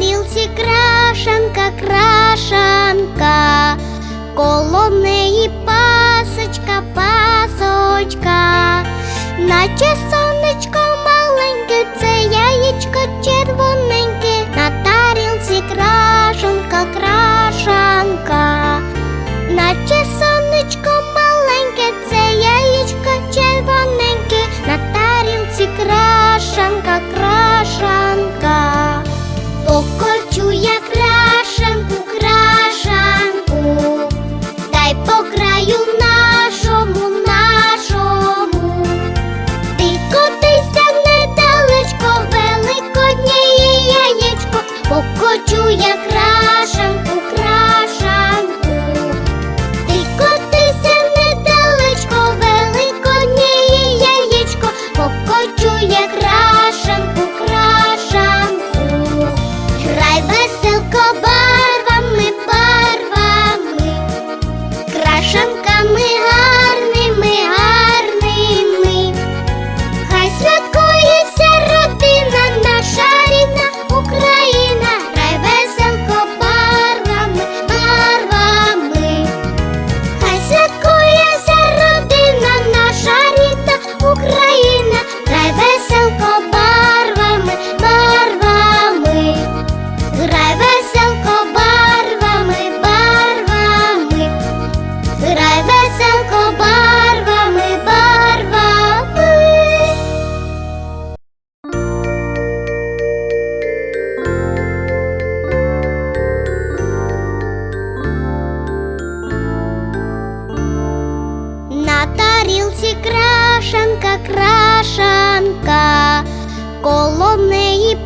тарілці крашанка, крашанка, коло неї пасочка, пасочка, наче сонечко маленьке, це яєчко червоне. шишенками. Білці крашанка, крашанка, коло неї.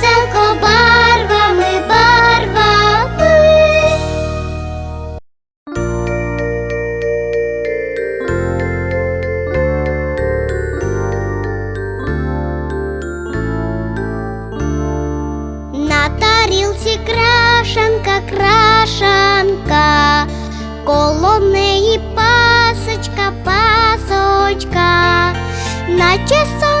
сонцем барвами, барвами. На тарілці крашанка, крашанка, коло пасочка, пасочка, наче сон.